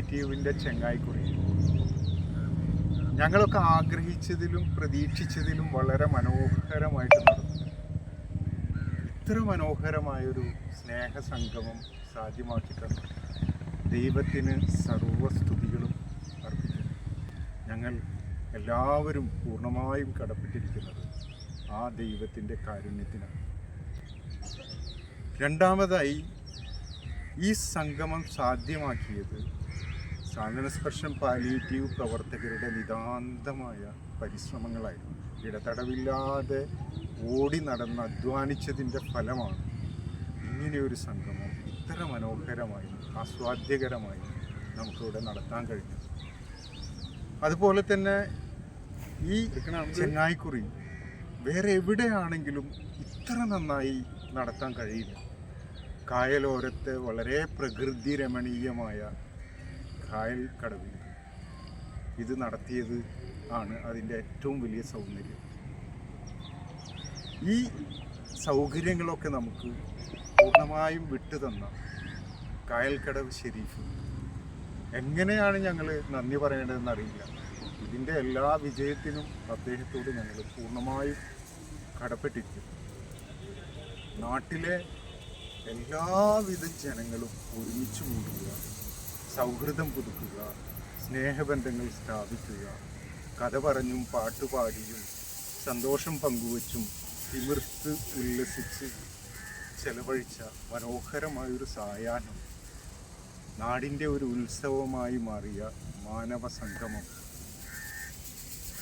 പാലിയേറ്റീവിന്റെ ചെങ്ങായിക്കുറി. ഞങ്ങളൊക്കെ ആഗ്രഹിച്ചതിലും പ്രതീക്ഷിച്ചതിലും വളരെ മനോഹരമായിട്ട് നടന്നു. ഇത്ര മനോഹരമായൊരു സ്നേഹസംഗമം സാധ്യമാക്കി തന്നു ദൈവത്തിന് സർവസ്തുതികളും അർപ്പിക്കുന്നു. ഞങ്ങൾ എല്ലാവരും പൂർണമായും കടപ്പെട്ടിരിക്കുന്നത് ആ ദൈവത്തിന്റെ കാരുണ്യത്തിനാണ്. രണ്ടാമതായി ഈ സംഗമം സാധ്യമാക്കിയത് സാധനസ്പർശം പാലിയേറ്റീവ് പ്രവർത്തകരുടെ നിതാന്തമായ പരിശ്രമങ്ങളായിരുന്നു. ഇടതടവില്ലാതെ ഓടി നടന്ന് അധ്വാനിച്ചതിന്റെ ഫലമാണ് ഇങ്ങനെയൊരു സംഗമം ഇത്ര മനോഹരമായി ആസ്വാദ്യകരമായി നമുക്കിവിടെ നടത്താൻ കഴിഞ്ഞു അതുപോലെ തന്നെ ഈ ചെങ്ങായിക്കുറി വേറെ എവിടെയാണെങ്കിലും ഇത്ര നന്നായി നടത്താൻ കഴിയില്ല. കായലോരത്ത് വളരെ പ്രകൃതി രമണീയമായ കായൽ കടവിൽ ഇത് നടത്തിയത് ആണ് അതിന്റെ ഏറ്റവും വലിയ സൗന്ദര്യം. ഈ സൗകര്യങ്ങളൊക്കെ നമുക്ക് പൂർണമായും വിട്ടു തന്ന കായൽക്കടവ് ഷെരീഫ് എങ്ങനെയാണ് ഞങ്ങൾ നന്ദി പറയേണ്ടതെന്ന് അറിയില്ല. ഇതിന്റെ എല്ലാ വിജയത്തിനും അദ്ദേഹത്തോട് ഞങ്ങൾ പൂർണമായും കടപ്പെട്ടിരിക്കുന്നു നാട്ടിലെ എല്ലാവിധ ജനങ്ങളും ഒരുമിച്ച് കൂടുക. സൗഹൃദം പുതുക്കുക സ്നേഹബന്ധങ്ങൾ സ്ഥാപിക്കുക കഥ പറഞ്ഞും പാട്ടുപാടിയും സന്തോഷം പങ്കുവച്ചും തിമിർത്ത് ഉല്ലസിച്ച് ചെലവഴിച്ച മനോഹരമായൊരു സായാഹ്നം. നാടിന്റെ ഒരു ഉത്സവമായി മാറിയ മാനവ സംഗമം.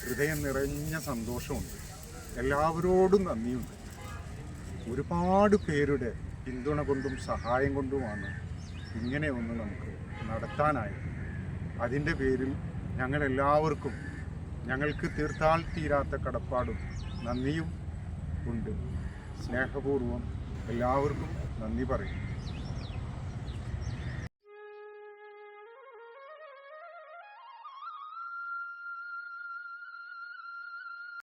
ഹൃദയം നിറഞ്ഞ സന്തോഷമുണ്ട്. എല്ലാവരോടും നന്ദിയുണ്ട്. ഒരുപാട് പേരുടെ പിന്തുണ കൊണ്ടും സഹായം കൊണ്ടുമാണ് ഇങ്ങനെ ഒന്ന് നമുക്ക് നടത്താനായത് അതിന്റെ പേരിൽ ഞങ്ങളെല്ലാവർക്കും ഞങ്ങൾക്ക് തീർത്താൽ തീരാത്ത കടപ്പാടും നന്ദിയും ഉണ്ട്. സ്നേഹപൂർവം എല്ലാവർക്കും നന്ദി പറയും